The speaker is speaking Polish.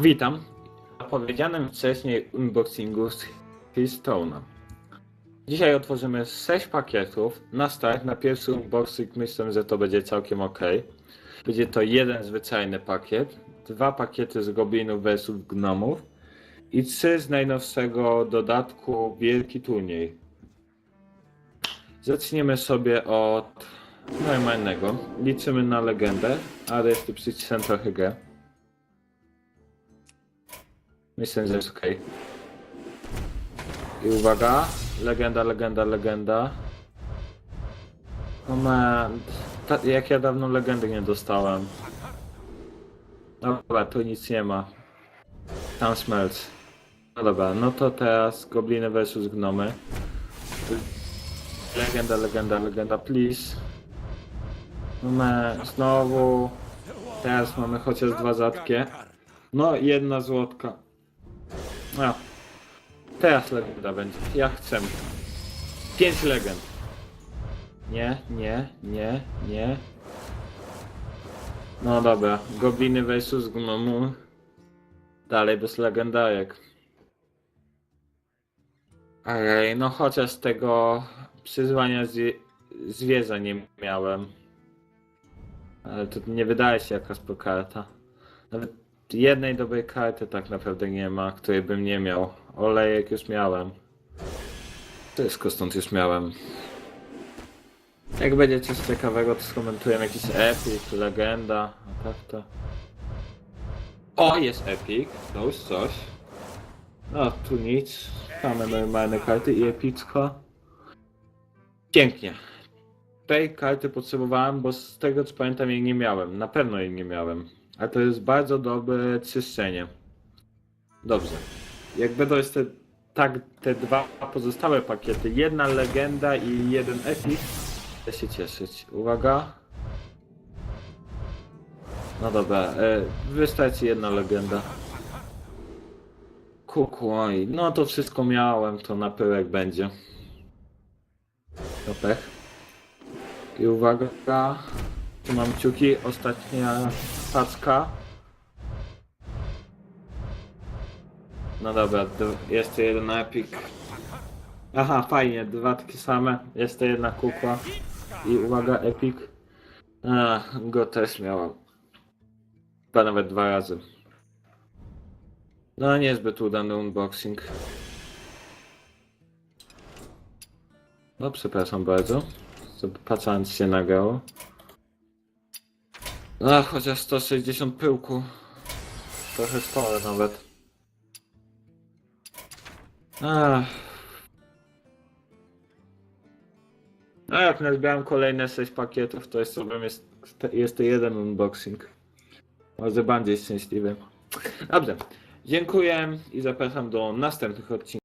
Witam. W powiedzianym wcześniej unboxingu z Hillstone'a. Dzisiaj otworzymy 6 pakietów. Na start, na pierwszy unboxing myślę, że to będzie całkiem ok. Będzie to jeden zwyczajny pakiet, dwa pakiety z Goblinów vs Gnomów i trzy z najnowszego dodatku Wielki Turniej. Zaczniemy sobie od normalnego. Liczymy na legendę, ale jest przycisnę trochę grę. Myślę, że jest ok. I uwaga, legenda, legenda, legenda. Moment, Ta, jak ja dawno legendy nie dostałem. Dobra, tu nic nie ma. Tam smelc. No dobra, no to teraz gobliny versus gnomy. Legenda, legenda, legenda, please. Moment, znowu. Teraz mamy chociaż dwa rzadkie. No, jedna złotka. No. Teraz legenda będzie. Ja chcę. Pięć legend. Nie, nie, nie, nie. No dobra. Gobliny versus Gnomu. Dalej bez legendarek. Ej, no chociaż tego przyzwania zwie zwierza nie miałem. Ale to nie wydaje się jakaś karta. Nawet jednej dobrej karty tak naprawdę nie ma, której bym nie miał. Olejek już miałem. Wszystko stąd już miałem. Jak będzie coś ciekawego, to skomentuję jakiś epic, legenda, a tak to... O, jest epic, to już coś. No, tu nic. Same normalne karty i epicko. Pięknie. Tej karty potrzebowałem, bo z tego co pamiętam jej nie miałem. Na pewno jej nie miałem. A to jest bardzo dobre czyszczenie. Dobrze. Jak będą jeszcze tak te dwa pozostałe pakiety, jedna legenda i jeden epic, chcę się cieszyć. Uwaga. No dobra, e, wystarczy jedna legenda. Kukłoj, no to wszystko miałem, to na pyłek będzie. To pech. I uwaga, tu mam kciuki, ostatnia paczka. No dobra, jeszcze jeden epic. Aha, fajnie, dwa takie same. Jeszcze jedna kukła. I uwaga, epic. Ach, go też miałam. Chyba nawet dwa razy. No niezbyt udany unboxing. No przepraszam bardzo. Patrzając się nagrało. Ach, chociaż 160 pyłku. Trochę spore nawet. Ach. A jak nazbieram kolejne 6 pakietów, to jeszcze bym jest, jest to jeden unboxing. Może bardziej szczęśliwy. Dobrze. Dziękuję i zapraszam do następnych odcinków.